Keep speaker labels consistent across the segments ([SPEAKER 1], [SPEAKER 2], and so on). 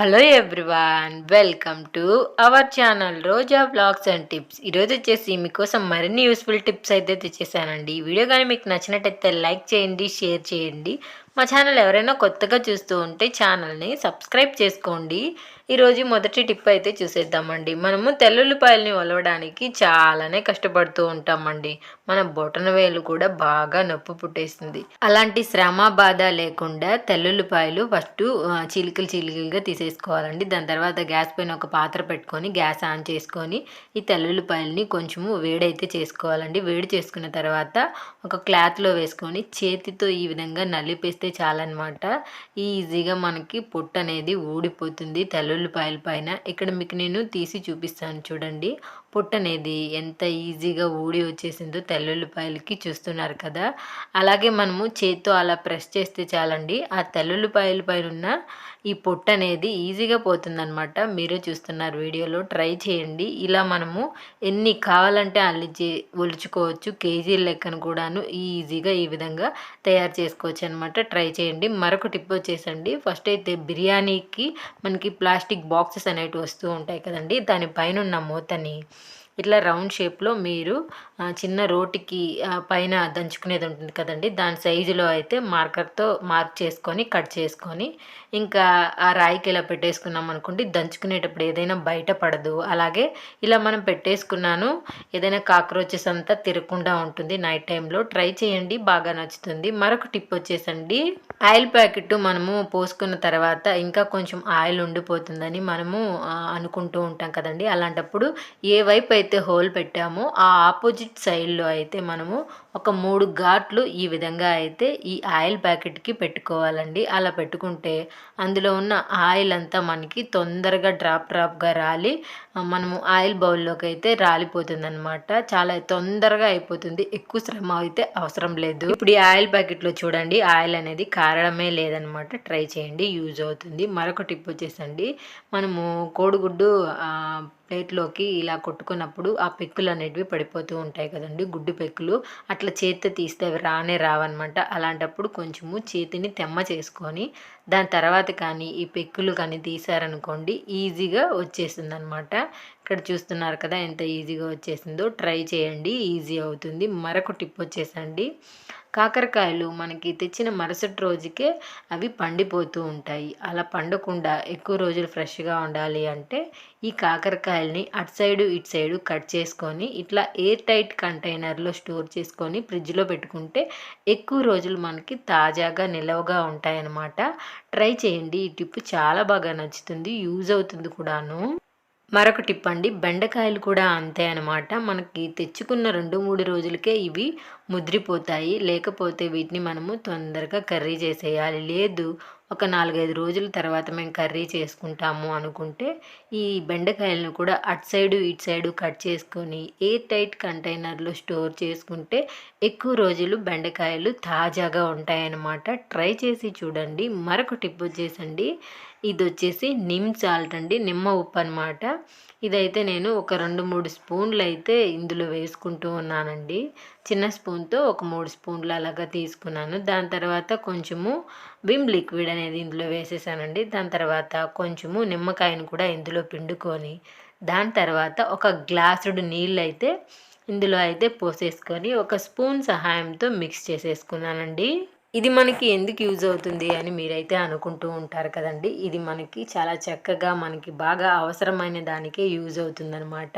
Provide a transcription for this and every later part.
[SPEAKER 1] Hello everyone welcome to our channel Roja blogs and tips. ఈరోజు వచ్చేసి మీకోసం మరిన్ని యూస్ఫుల్ టిప్స్ అయితే తెచ్చేసానండి. ఈ వీడియో కానీ మీకు నచ్చినట్టయితే లైక్ చేయండి షేర్ చేయండి. మా ఛానల్ ఎవరైనా కొత్తగా చూస్తూ ఉంటే ఛానల్ని సబ్స్క్రైబ్ చేసుకోండి. ఈరోజు మొదటి టిప్ అయితే చూసేద్దామండి. మనము తెల్లుల్లిపాయలని ఒలవడానికి చాలానే కష్టపడుతూ ఉంటామండి. మన బొటన వేలు కూడా బాగా నొప్పి పుట్టేస్తుంది అలాంటి శ్రమ బాధ లేకుండా తెల్లుల్లిపాయలు ఫస్ట్ చిలికలు చిలికలుగా తీసేసుకోవాలండి. దాని తర్వాత గ్యాస్ పైన ఒక పాత్ర పెట్టుకొని గ్యాస్ ఆన్ చేసుకొని ఈ తెల్లుల్లిపాయలని కొంచెము వేడైతే చేసుకోవాలండి. వేడి చేసుకున్న తర్వాత ఒక క్లాత్లో వేసుకొని చేతితో ఈ విధంగా వేస్తే చాలన్నమాట. ఈజీగా మనకి పొట్టు అనేది ఊడిపోతుంది. తెల్లుల్లిపాయల పైన. ఇక్కడ మీకు నేను తీసి చూపిస్తాను చూడండి. పొట్టు అనేది ఎంత ఈజీగా ఊడి వచ్చేసిందో తెల్లుల్లిపాయలకి చూస్తున్నారు కదా. అలాగే మనము చేత్తో అలా ప్రెస్ చేస్తే చాలండి. ఆ తెల్లుల్లిపాయల పైన ఉన్న ఈ పొట్టు అనేది ఈజీగా పోతుందనమాట మీరే చూస్తున్నారు వీడియోలో. ట్రై చేయండి. ఇలా మనము ఎన్ని కావాలంటే అల్లిచి ఒలుచుకోవచ్చు. కేజీల లెక్కను కూడాను ఈజీగా ఈ విధంగా తయారు చేసుకోవచ్చు అనమాట ట్రై చేయండి. మరొక టిప్ వచ్చేసండి. ఫస్ట్ అయితే బిర్యానీకి మనకి ప్లాస్టిక్ బాక్సెస్ అనేవి వస్తూ ఉంటాయి కదండి. దానిపైన ఉన్న మూతని ఇట్లా రౌండ్ షేప్లో మీరు చిన్న రోటికి పైన దంచుకునేది ఉంటుంది కదండి. దాని సైజులో అయితే మార్కర్తో మార్క్ చేసుకొని కట్ చేసుకొని ఇంకా ఆ రాయికి ఇలా పెట్టేసుకున్నాం అనుకోండి దంచుకునేటప్పుడు ఏదైనా బయట పడదు. అలాగే ఇలా మనం పెట్టేసుకున్నాను ఏదైనా కాక్రోచెస్ అంతా తిరగకుండా ఉంటుంది నైట్ టైంలో. ట్రై చేయండి బాగా నచ్చుతుంది. మరొక టిప్ వచ్చేసండి ఆయిల్ ప్యాకెట్ మనము పోసుకున్న తర్వాత ఇంకా కొంచెం ఆయిల్ ఉండిపోతుందని మనము అనుకుంటూ ఉంటాం కదండి. అలాంటప్పుడు ఏ వైపు అయితే హోల్ పెట్టామో ఆ ఆపోజిట్ సైడ్లో అయితే మనము ఒక మూడు ఘాట్లు ఈ విధంగా అయితే ఈ ఆయిల్ ప్యాకెట్కి పెట్టుకోవాలండి. అలా పెట్టుకుంటే అందులో ఉన్న ఆయిల్ అంతా మనకి తొందరగా డ్రాప్ డ్రాప్గా రాలి మనము ఆయిల్ బౌల్లోకి అయితే రాలిపోతుంది అనమాట చాలా తొందరగా అయిపోతుంది ఎక్కువ శ్రమ అయితే అవసరం లేదు. ఇప్పుడు ఈ ఆయిల్ ప్యాకెట్లో చూడండి ఆయిల్ అనేది కారడమే లేదనమాట ట్రై చేయండి యూజ్ అవుతుంది. మరొక టిప్ వచ్చేసండి మనము కోడిగుడ్డు ప్లేట్లోకి ఇలా కొట్టుకున్నప్పుడు ఆ పెక్కులు అనేటివి పడిపోతూ ఉంటాయి కదండి గుడ్డు పెక్కులు. అట్లా చేతితో తీస్తే అవి రానే రావన్నమాట. అలాంటప్పుడు కొంచెము చేతిని తెమ్మ చేసుకొని దాని తర్వాత కానీ ఈ పెక్కులు కానీ తీసారనుకోండి ఈజీగా వచ్చేసింది అనమాట ఇక్కడ చూస్తున్నారు కదా ఎంత ఈజీగా వచ్చేసిందో. ట్రై చేయండి ఈజీ అవుతుంది. మరొక టిప్ వచ్చేసండి. కాకరకాయలు మనకి తెచ్చిన మరుసటి రోజుకే అవి పండిపోతూ ఉంటాయి. అలా పండకుండా ఎక్కువ రోజులు ఫ్రెష్గా ఉండాలి అంటే ఈ కాకరకాయల్ని అటు సైడు ఇటు సైడు కట్ చేసుకొని ఇట్లా ఎయిర్ టైట్ కంటైనర్లో స్టోర్ చేసుకొని ఫ్రిడ్జ్లో పెట్టుకుంటే ఎక్కువ రోజులు మనకి తాజాగా నిలవగా ఉంటాయన్నమాట. ట్రై చేయండి. ఈ టిప్ చాలా బాగా నచ్చుతుంది. యూజ్ అవుతుంది కూడాను. మరొక టిప్ అండి. బెండకాయలు కూడా అంతే అనమాట మనకి తెచ్చుకున్న రెండు మూడు రోజులకే ఇవి ముద్రిపోతాయి. లేకపోతే వీటిని మనము తొందరగా కర్రీ చేసేయాలి. లేదు ఒక నాలుగైదు రోజుల తర్వాత మేము కర్రీ చేసుకుంటాము అనుకుంటే ఈ బెండకాయలను కూడా అటు సైడు ఇటు సైడు కట్ చేసుకొని ఎయిర్ టైట్ కంటైనర్లో స్టోర్ చేసుకుంటే ఎక్కువ రోజులు బెండకాయలు తాజాగా ఉంటాయన్నమాట. ట్రై చేసి చూడండి. మరొక టిప్ వచ్చేసండి. ఇది వచ్చేసి నిమ్ సాల్ట్ అండి. నిమ్మ ఉప్పు అనమాట ఇదైతే నేను ఒక రెండు మూడు స్పూన్లు అయితే ఇందులో వేసుకుంటూ ఉన్నానండి. చిన్న స్పూన్తో ఒక మూడు స్పూన్లు అలాగా తీసుకున్నాను. దాని తర్వాత కొంచెము విమ్ లిక్విడ్ అనేది ఇందులో వేసేసానండి. దాని తర్వాత కొంచెము నిమ్మకాయను కూడా ఇందులో పిండుకొని దాని తర్వాత ఒక గ్లాసుడు నీళ్ళు అయితే ఇందులో అయితే పోసేసుకొని ఒక స్పూన్ సహాయంతో మిక్స్ చేసేసుకున్నానండి. ఇది మనకి ఎందుకు యూజ్ అవుతుంది అని మీరైతే అనుకుంటూ ఉంటారు కదండి. ఇది మనకి చాలా చక్కగా మనకి బాగా అవసరమైన దానికే యూజ్ అవుతుందనమాట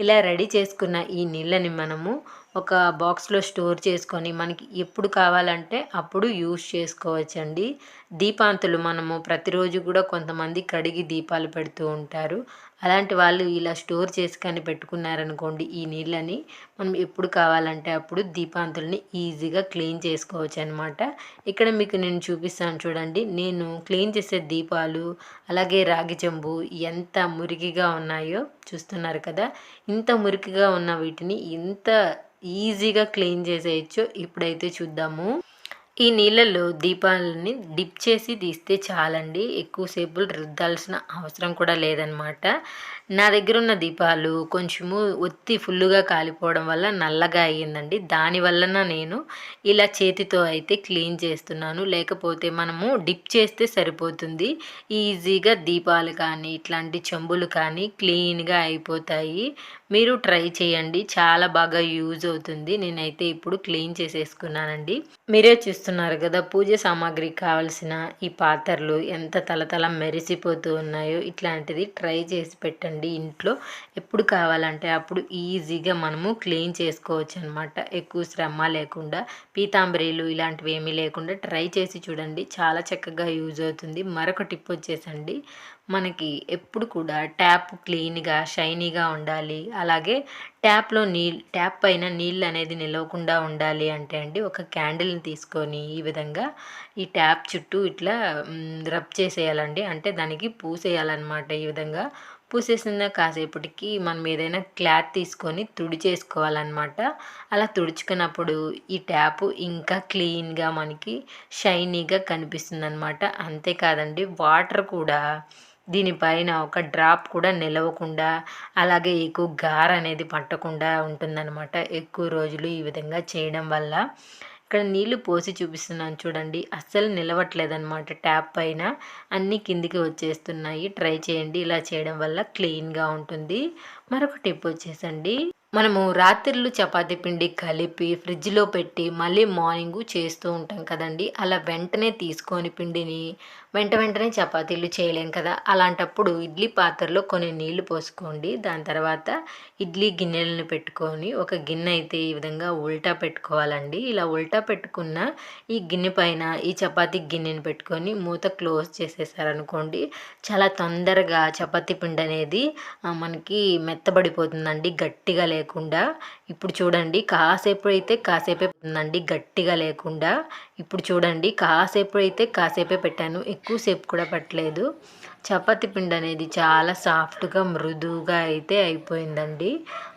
[SPEAKER 1] ఇలా రెడీ చేసుకున్న ఈ నీళ్ళని మనము ఒక బాక్స్లో స్టోర్ చేసుకొని మనకి ఎప్పుడు కావాలంటే అప్పుడు యూస్ చేసుకోవచ్చండి. దీపాంతులు మనము ప్రతిరోజు కూడా కొంతమంది కడిగి దీపాలు పెడుతూ ఉంటారు. అలాంటి వాళ్ళు ఇలా స్టోర్ చేసుకొని పెట్టుకున్నారనుకోండి ఈ నీళ్ళని మనం ఎప్పుడు కావాలంటే అప్పుడు దీపాంతుల్ని ఈజీగా క్లీన్ చేసుకోవచ్చు అనమాట ఇక్కడ మీకు నేను చూపిస్తాను చూడండి. నేను క్లీన్ చేసే దీపాలు అలాగే రాగి చెంబు ఎంత మురికిగా ఉన్నాయో చూస్తున్నారు కదా. ఇంత మురికిగా ఉన్న వీటిని ఇంత ఈజీగా క్లీన్ చేసేయచ్చు. ఇప్పుడైతే చూద్దాము. ఈ నీళ్ళల్లో దీపాలని డిప్ చేసి తీస్తే చాలండి. ఎక్కువసేపు రుద్దాల్సిన అవసరం కూడా లేదనమాట నా దగ్గర ఉన్న దీపాలు కొంచెము ఒత్తి ఫుల్లుగా కాలిపోవడం వల్ల నల్లగా అయ్యిందండి. దానివలన నేను ఇలా చేతితో అయితే క్లీన్ చేస్తున్నాను. లేకపోతే మనము డిప్ చేస్తే సరిపోతుంది. ఈజీగా దీపాలు కానీ ఇట్లాంటి చెంబులు కానీ క్లీన్గా అయిపోతాయి. మీరు ట్రై చేయండి. చాలా బాగా యూజ్ అవుతుంది. నేనైతే ఇప్పుడు క్లీన్ చేసేసుకున్నానండి. మీరే చూస్తున్నారు కదా పూజ సామాగ్రి కావాల్సిన ఈ పాత్రలు ఎంత తలతల మెరిసిపోతూ ఉన్నాయో ఇట్లాంటిది ట్రై చేసి పెట్టండి ఇంట్లో. ఎప్పుడు కావాలంటే అప్పుడు ఈజీగా మనము క్లీన్ చేసుకోవచ్చు అనమాట ఎక్కువ శ్రమ లేకుండా పీతాంబరీలు ఇలాంటివి ఏమీ లేకుండా ట్రై చేసి చూడండి. చాలా చక్కగా యూజ్ అవుతుంది. మరొక టిప్ వచ్చేసండి. మనకి ఎప్పుడు కూడా ట్యాప్ క్లీన్గా షైనీగా ఉండాలి. అలాగే ట్యాప్లో నీళ్ళు ట్యాప్ పైన నీళ్ళు అనేది నిలవకుండా ఉండాలి అంటే అండి ఒక క్యాండిల్ని తీసుకొని ఈ విధంగా ఈ ట్యాప్ చుట్టూ ఇట్లా రబ్ చేసేయాలండి. అంటే దానికి పూసేయాలన్నమాట ఈ విధంగా. పూసేసిన కాసేపటికి మనం ఏదైనా క్లాత్ తీసుకొని తుడి చేసుకోవాలన్నమాట. అలా తుడుచుకున్నప్పుడు ఈ ట్యాప్ ఇంకా క్లీన్గా మనకి షైనీగా కనిపిస్తుంది అనమాట అంతేకాదండి వాటర్ కూడా దీనిపైన ఒక డ్రాప్ కూడా నిలవకుండా అలాగే ఎక్కువ గార అనేది పట్టకుండా ఉంటుందన్నమాట. ఎక్కువ రోజులు ఈ విధంగా చేయడం వల్ల. ఇక్కడ నీళ్ళు పోసి చూపిస్తున్నాను చూడండి. అస్సలు నిలవట్లేదన్నమాట ట్యాప్ పైన. అన్నీ కిందికి వచ్చేస్తున్నాయి. ట్రై చేయండి. ఇలా చేయడం వల్ల క్లీన్గా ఉంటుంది. మరొక టిప్ వచ్చేసండి. మనము రాత్రిళ్ళు చపాతీ పిండి కలిపి ఫ్రిడ్జ్లో పెట్టి మళ్ళీ మార్నింగు చేస్తూ ఉంటాం కదండి. అలా వెంటనే తీసుకొని పిండిని వెంట వెంటనే చపాతీలు చేయలేం కదా. అలాంటప్పుడు ఇడ్లీ పాత్రలో కొన్ని నీళ్ళు పోసుకోండి. దాని తర్వాత ఇడ్లీ గిన్నెలను పెట్టుకొని ఒక గిన్నె అయితే ఈ విధంగా ఉల్టా పెట్టుకోవాలండి. ఇలా ఉల్టా పెట్టుకున్న ఈ గిన్నె పైన ఈ చపాతీ గిన్నెను పెట్టుకొని మూత క్లోజ్ చేసేసారనుకోండి చాలా తొందరగా చపాతీ పిండి అనేది మనకి మెత్తబడిపోతుందండి. గట్టిగా లేకుండా ఇప్పుడు చూడండి కాసేపు అయితే కాసేపే ఉందండి గట్టిగా లేకుండా. ఇప్పుడు చూడండి కాసేపు అయితే కాసేపే పెట్టాను ఎక్కువసేపు కూడా పట్టలేదు. చపాతి పిండి అనేది చాలా సాఫ్ట్గా మృదువుగా అయితే అయిపోయిందండి.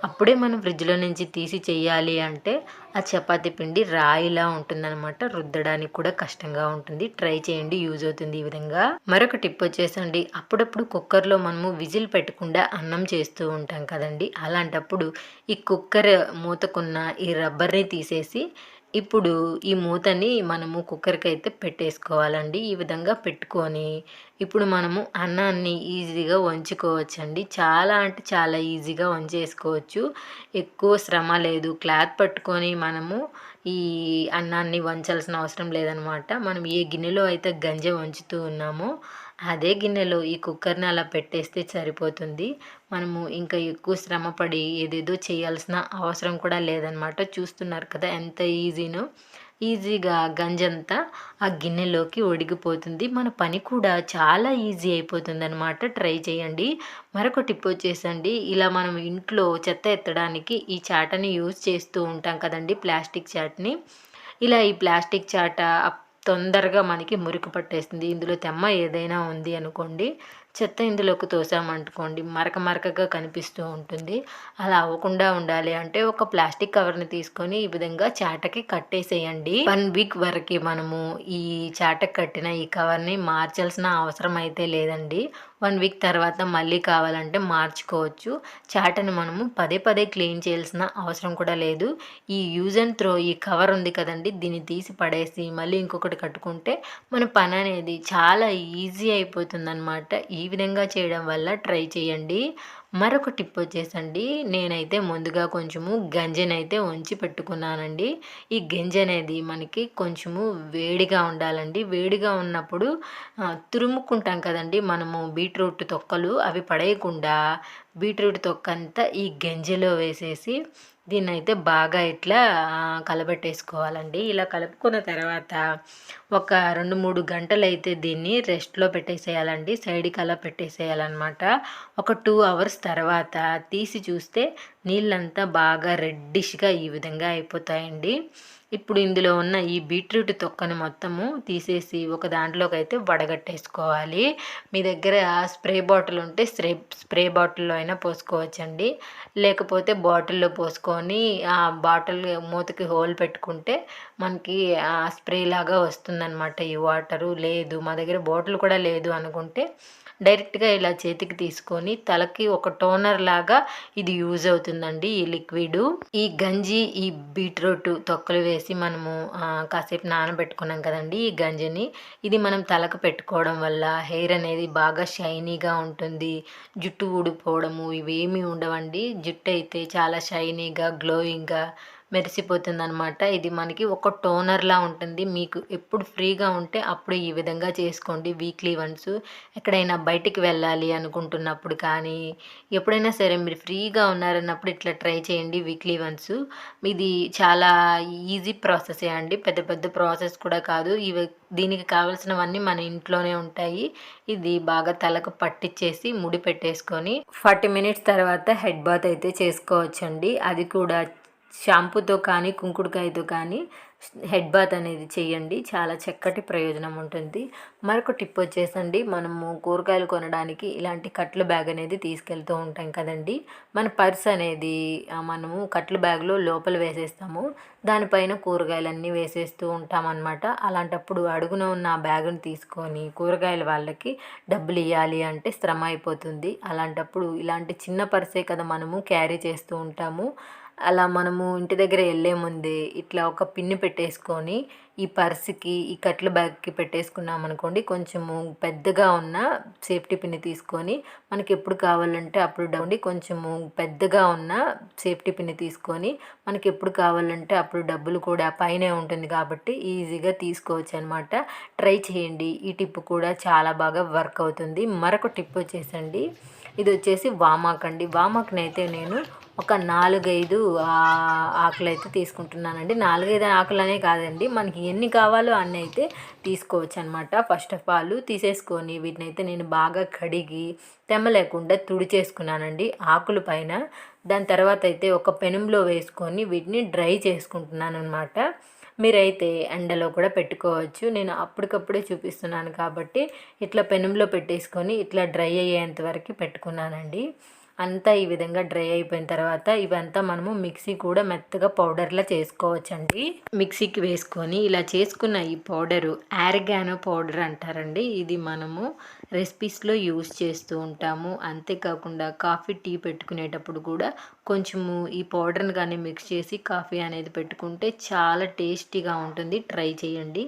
[SPEAKER 1] అప్పుడే మనం ఫ్రిడ్జ్లో నుంచి తీసి చేయాలి అంటే ఆ చపాతి పిండి రాయిలా ఉంటుందన్నమాట. రుద్దడానికి కూడా కష్టంగా ఉంటుంది. ట్రై చేయండి యూజ్ అవుతుంది ఈ విధంగా. మరొక టిప్ వచ్చేసండి. అప్పుడప్పుడు కుక్కర్లో మనము విజిల్ పెట్టకుండా అన్నం చేస్తూ ఉంటాం కదండి. అలాంటప్పుడు ఈ కుక్కర్ మూతకున్న ఈ రబ్బర్ని తీసేసి ఇప్పుడు ఈ మూతని మనము కుక్కర్కి అయితే పెట్టేసుకోవాలండి. ఈ విధంగా పెట్టుకొని ఇప్పుడు మనము అన్నాన్ని ఈజీగా వంచుకోవచ్చండి. చాలా అంటే చాలా ఈజీగా వంచేసుకోవచ్చు. ఎక్కువ శ్రమ లేదు. క్లాత్ పట్టుకొని మనము ఈ అన్నాన్ని వంచాల్సిన అవసరం లేదనమాట. మనం ఏ గిన్నెలో అయితే గంజ వంచుతూ ఉన్నామో అదే గిన్నెలో ఈ కుక్కర్ని అలా పెట్టేస్తే సరిపోతుంది. మనము ఇంకా ఎక్కువ శ్రమపడి ఏదేదో చేయాల్సిన అవసరం కూడా లేదనమాట చూస్తున్నారు కదా ఎంత ఈజీనో. ఈజీగా గంజంతా ఆ గిన్నెలోకి ఒడిగిపోతుంది. మన పని కూడా చాలా ఈజీ అయిపోతుంది అనమాట ట్రై చేయండి. మరొక టిప్ వచ్చేసండి. ఇలా మనం ఇంట్లో చెత్త ఎత్తడానికి ఈ చాటని యూజ్ చేస్తూ ఉంటాం కదండి ప్లాస్టిక్ చాట్ని. ఇలా ఈ ప్లాస్టిక్ చాట తొందరగా మనకి మురికి పట్టేస్తుంది. ఇందులో తెమ్మ ఏదైనా ఉంది అనుకోండి. చెత్త ఇందులోకి తోసామనుకోండి మరక మరకగా కనిపిస్తూ ఉంటుంది. అలా అవ్వకుండా ఉండాలి అంటే ఒక ప్లాస్టిక్ కవర్ని తీసుకొని ఈ విధంగా చాటకి కట్టేసేయండి. వన్ వీక్ వరకు మనము ఈ చాటకి కట్టిన ఈ కవర్ని మార్చాల్సిన అవసరం అయితే లేదండి. వన్ వీక్ తర్వాత మళ్ళీ కావాలంటే మార్చుకోవచ్చు. చాటను మనము పదే పదే క్లీన్ చేయాల్సిన అవసరం కూడా లేదు. ఈ యూజ్ అండ్ త్రో ఈ కవర్ ఉంది కదండి దీన్ని తీసి పడేసి మళ్ళీ ఇంకొకటి కట్టుకుంటే మన పని అనేది చాలా ఈజీ అయిపోతుంది అనమాట ఈ ఈ విధంగా చేయడం వల్ల ట్రై చేయండి. మరొక టిప్ వచ్చేసండి. నేనైతే ముందుగా కొంచెము గంజనైతే ఉంచి పెట్టుకున్నానండి. ఈ గంజ అనేది మనకి కొంచెము వేడిగా ఉండాలండి. వేడిగా ఉన్నప్పుడు తురుముకుంటాం కదండి మనము బీట్రూట్ తొక్కలు అవి పడేయకుండా బీట్రూట్ తొక్కంతా ఈ గంజిలో వేసేసి దీన్ని అయితే బాగా ఇట్లా కలబెట్టేసుకోవాలండి. ఇలా కలుపుకున్న తర్వాత ఒక రెండు మూడు గంటలు అయితే దీన్ని రెస్ట్లో పెట్టేసేయాలండి. సైడ్కి అలా పెట్టేసేయాలన్నమాట. ఒక టూ అవర్స్ తర్వాత తీసి చూస్తే నీళ్ళంతా బాగా రెడ్డిష్గా ఈ విధంగా అయిపోతాయండి. ఇప్పుడు ఇందులో ఉన్న ఈ బీట్రూట్ తొక్కని మొత్తము తీసేసి ఒక దాంట్లోకి అయితే వడగట్టేసుకోవాలి. మీ దగ్గర స్ప్రే బాటిల్ ఉంటే స్ప్రే స్ప్రే బాటిల్లో అయినా పోసుకోవచ్చండి. లేకపోతే బాటిల్లో పోసుకొని ఆ బాటిల్ మూతకి హోల్ పెట్టుకుంటే మనకి ఆ స్ప్రే లాగా వస్తుందన్నమాట ఈ వాటరు. లేదు మా దగ్గర బాటిల్ కూడా లేదు అనుకుంటే డైరెక్ట్గా ఇలా చేతికి తీసుకొని తలకి ఒక టోనర్ లాగా ఇది యూజ్ అవుతుందండి ఈ లిక్విడ్. ఈ గంజి ఈ బీట్రూట్ తొక్కలు వేసి మనము కాసేపు నానబెట్టుకున్నాం కదండి ఈ గంజిని. ఇది మనం తలకు పెట్టుకోవడం వల్ల హెయిర్ అనేది బాగా షైనీగా ఉంటుంది. జుట్టు ఊడిపోవడము ఇవేమీ ఉండవండి. జుట్టు అయితే చాలా షైనీగా గ్లోయింగ్గా మెరిసిపోతుంది అనమాట ఇది మనకి ఒక టోనర్లా ఉంటుంది. మీకు ఎప్పుడు ఫ్రీగా ఉంటే అప్పుడు ఈ విధంగా చేసుకోండి. వీక్లీ వన్స్ ఎక్కడైనా బయటికి వెళ్ళాలి అనుకుంటున్నప్పుడు కానీ ఎప్పుడైనా సరే మీరు ఫ్రీగా ఉన్నారన్నప్పుడు ఇట్లా ట్రై చేయండి వీక్లీ వన్స్. ఇది చాలా ఈజీ ప్రాసెసే అండి. పెద్ద పెద్ద ప్రాసెస్ కూడా కాదు. ఇవి దీనికి కావాల్సినవన్నీ మన ఇంట్లోనే ఉంటాయి. ఇది బాగా తలకు పట్టించేసి ముడి పెట్టేసుకొని ఫార్టీ మినిట్స్ తర్వాత హెడ్ బాత్ అయితే చేసుకోవచ్చండి. అది కూడా షాంపూతో కానీ కుంకుడుకాయతో కానీ హెడ్ బాత్ అనేది చేయండి. చాలా చక్కటి ప్రయోజనం ఉంటుంది. మరొక టిప్ వచ్చేసండి. మనము కూరగాయలు కొనడానికి ఇలాంటి కట్ల బ్యాగ్ అనేది తీసుకెళ్తూ ఉంటాం కదండి. మన పర్స్ అనేది మనము కట్ల బ్యాగ్లో లోపల వేసేస్తాము. దానిపైన కూరగాయలన్నీ వేసేస్తూ ఉంటాం అన్నమాట అలాంటప్పుడు అడుగున ఉన్న ఆ తీసుకొని కూరగాయల వాళ్ళకి డబ్బులు ఇవ్వాలి అంటే శ్రమ అయిపోతుంది. అలాంటప్పుడు ఇలాంటి చిన్న పర్సే కదా మనము క్యారీ చేస్తూ ఉంటాము. అలా మనము ఇంటి దగ్గర వెళ్ళే ముందే ఇట్లా ఒక పిన్ని పెట్టేసుకొని ఈ పర్స్కి ఈ కట్ల బ్యాగ్కి పెట్టేసుకున్నాం అనుకోండి కొంచెము పెద్దగా ఉన్న సేఫ్టీ పిన్ని తీసుకొని మనకి ఎప్పుడు కావాలంటే అప్పుడు డౌండి కొంచెము పెద్దగా ఉన్న సేఫ్టీ పిన్ని తీసుకొని మనకి ఎప్పుడు కావాలంటే అప్పుడు డబ్బులు కూడా పైనే ఉంటుంది కాబట్టి ఈజీగా తీసుకోవచ్చు అనమాట ట్రై చేయండి. ఈ టిప్ కూడా చాలా బాగా వర్క్ అవుతుంది. మరొక టిప్ వచ్చేసండి. ఇది వచ్చేసి వామాక్ అండి. వామాక్ని అయితే నేను ఒక నాలుగైదు ఆకులు అయితే తీసుకుంటున్నానండి. నాలుగైదు ఆకులు అనే కాదండి. మనకి ఎన్ని కావాలో అన్నీ అయితే తీసుకోవచ్చు అనమాట ఫస్ట్ ఆఫ్ ఆల్ తీసేసుకొని వీటిని అయితే నేను బాగా కడిగి తెమ్మ లేకుండా తుడిచేసుకున్నానండి. ఆకుల పైన దాని తర్వాత అయితే ఒక పెనంలో వేసుకొని వీటిని డ్రై చేసుకుంటున్నాను అనమాట మీరైతే ఎండలో కూడా పెట్టుకోవచ్చు. నేను అప్పటికప్పుడే చూపిస్తున్నాను కాబట్టి ఇట్లా పెనంలో పెట్టేసుకొని ఇట్లా డ్రై అయ్యేంత వరకు పెట్టుకున్నానండి. అంతా ఈ విధంగా డ్రై అయిపోయిన తర్వాత ఇవంతా మనము మిక్సీ కూడా మెత్తగా పౌడర్లా చేసుకోవచ్చండి. మిక్సీకి వేసుకొని ఇలా చేసుకున్న ఈ పౌడరు ఆరిగానో పౌడర్ అంటారండి. ఇది మనము రెసిపీస్లో యూస్ చేస్తూ ఉంటాము. అంతేకాకుండా కాఫీ టీ పెట్టుకునేటప్పుడు కూడా కొంచెము ఈ పౌడర్ని కానీ మిక్స్ చేసి కాఫీ అనేది పెట్టుకుంటే చాలా టేస్టీగా ఉంటుంది. ట్రై చేయండి.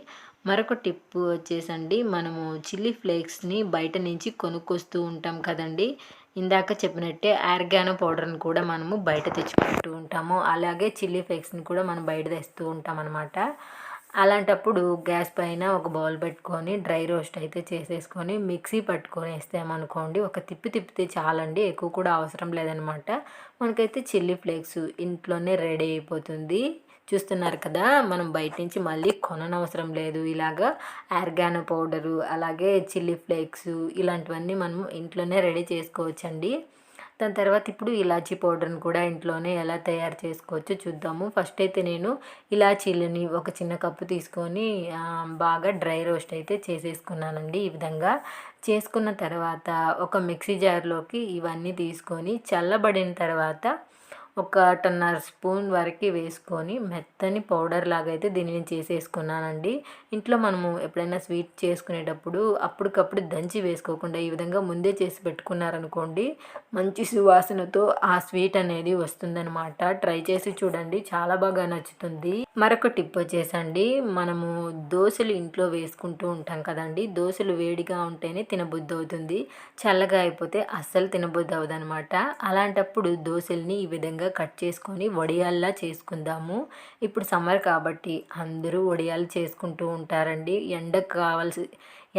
[SPEAKER 1] మరొక టిప్ వచ్చేసండి. మనము చిల్లీ ఫ్లేక్స్ని బయట నుంచి కొనుక్కొస్తూ ఉంటాం కదండి. ఇందాక చెప్పినట్టే ఆర్గానో పౌడర్ని కూడా మనము బయట తెచ్చుకుంటూ ఉంటాము. అలాగే చిల్లీ ఫ్లేక్స్ని కూడా మనం బయట తెస్తూ ఉంటాం అనమాట అలాంటప్పుడు గ్యాస్ పైన ఒక బౌల్ పెట్టుకొని డ్రై రోస్ట్ అయితే చేసేసుకొని మిక్సీ పట్టుకొని వేస్తామనుకోండి ఒక తిప్పి తిప్పితే చాలండి ఎక్కువ కూడా అవసరం లేదనమాట మనకైతే చిల్లీ ఫ్లేక్స్ ఇంట్లోనే రెడీ అయిపోతుంది. చూస్తున్నారు కదా మనం బయట నుంచి మళ్ళీ కొననవసరం లేదు. ఇలాగా ఆర్గానో పౌడరు అలాగే చిల్లీ ఫ్లేక్స్ ఇలాంటివన్నీ మనం ఇంట్లోనే రెడీ చేసుకోవచ్చండి. దాని తర్వాత ఇప్పుడు ఇలాచీ పౌడర్ని కూడా ఇంట్లోనే ఎలా తయారు చేసుకోవచ్చో చూద్దాము. ఫస్ట్ అయితే నేను ఇలాచీలని ఒక చిన్న కప్పు తీసుకొని బాగా డ్రై రోస్ట్ అయితే చేసేసుకున్నానండి ఈ విధంగా. చేసుకున్న తర్వాత ఒక మిక్సీ జార్లోకి ఇవన్నీ తీసుకొని చల్లబడిన తర్వాత ఒక టన్నర్ స్పూన్ వరకు వేసుకొని మెత్తని పౌడర్ లాగా అయితే దీనిని చేసేసుకున్నానండి. ఇంట్లో మనము ఎప్పుడైనా స్వీట్ చేసుకునేటప్పుడు అప్పటికప్పుడు దంచి వేసుకోకుండా ఈ విధంగా ముందే చేసి పెట్టుకున్నారనుకోండి మంచి సువాసనతో ఆ స్వీట్ అనేది వస్తుందనమాట ట్రై చేసి చూడండి చాలా బాగా నచ్చుతుంది. మరొక టిప్ వచ్చేసండి మనము దోశలు ఇంట్లో వేసుకుంటూ ఉంటాం కదండి దోశలు వేడిగా ఉంటేనే తినబుద్ధి అవుతుంది చల్లగా అయిపోతే అస్సలు తినబుద్ధి అవ్వదనమాట అలాంటప్పుడు దోశల్ని ఈ విధంగా కట్ చేసుకొని వడియాల్లా చేసుకుందాము. ఇప్పుడు సమ్మర్ కాబట్టి అందరూ వడియాలు చేసుకుంటూ ఉంటారండి. ఎండకు కావాల్సి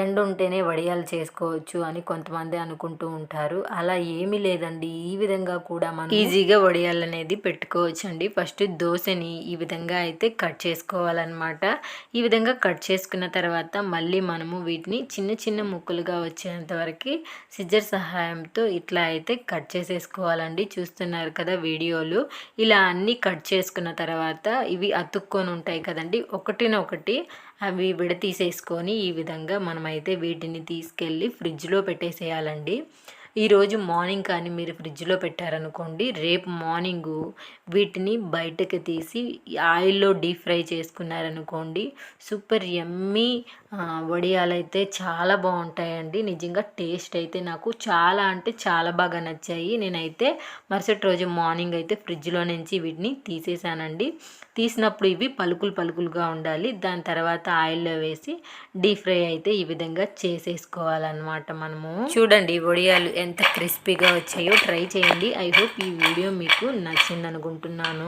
[SPEAKER 1] ఎండ ఉంటేనే వడియాలు చేసుకోవచ్చు అని కొంతమంది అనుకుంటూ ఉంటారు. అలా ఏమీ లేదండి. ఈ విధంగా కూడా మనం ఈజీగా వడియాలు అనేది పెట్టుకోవచ్చు అండి ఫస్ట్ దోశని ఈ విధంగా అయితే కట్ చేసుకోవాలన్నమాట. ఈ విధంగా కట్ చేసుకున్న తర్వాత మళ్ళీ మనము వీటిని చిన్న చిన్న ముక్కలుగా వచ్చేంత వరకు సిజర్ సహాయంతో ఇట్లా అయితే కట్ చేసేసుకోవాలండి. చూస్తున్నారు కదా వీడియోలు. ఇలా అన్నీ కట్ చేసుకున్న తర్వాత ఇవి అతుక్కొని ఉంటాయి కదండి. ఒకటినొకటి అవి విడతీసేసుకొని ఈ విధంగా మనమైతే వీటిని తీసుకెళ్ళి ఫ్రిడ్జ్లో పెట్టేసేయాలండి. ఈరోజు మార్నింగ్ కానీ మీరు ఫ్రిడ్జ్లో పెట్టారనుకోండి రేపు మార్నింగు వీటిని బయటకు తీసి ఆయిల్లో డీప్ ఫ్రై చేసుకున్నారనుకోండి సూపర్ ఎమ్మీ వడియాలు అయితే చాలా బాగుంటాయండి. నిజంగా టేస్ట్ అయితే నాకు చాలా అంటే చాలా బాగా నచ్చాయి. నేనైతే మరుసటి రోజు మార్నింగ్ అయితే ఫ్రిడ్జ్లో నుంచి వీటిని తీసేసానండి. తీసినప్పుడు ఇవి పలుకులు పలుకులుగా ఉండాలి. దాని తర్వాత ఆయిల్లో వేసి డీప్ ఫ్రై అయితే ఈ విధంగా చేసేసుకోవాలన్నమాట మనము. చూడండి వడియాలు ఎంత క్రిస్పీగా వచ్చాయో ట్రై చేయండి. ఐ హోప్ ఈ వీడియో మీకు నచ్చింది అనుకుంటున్నాను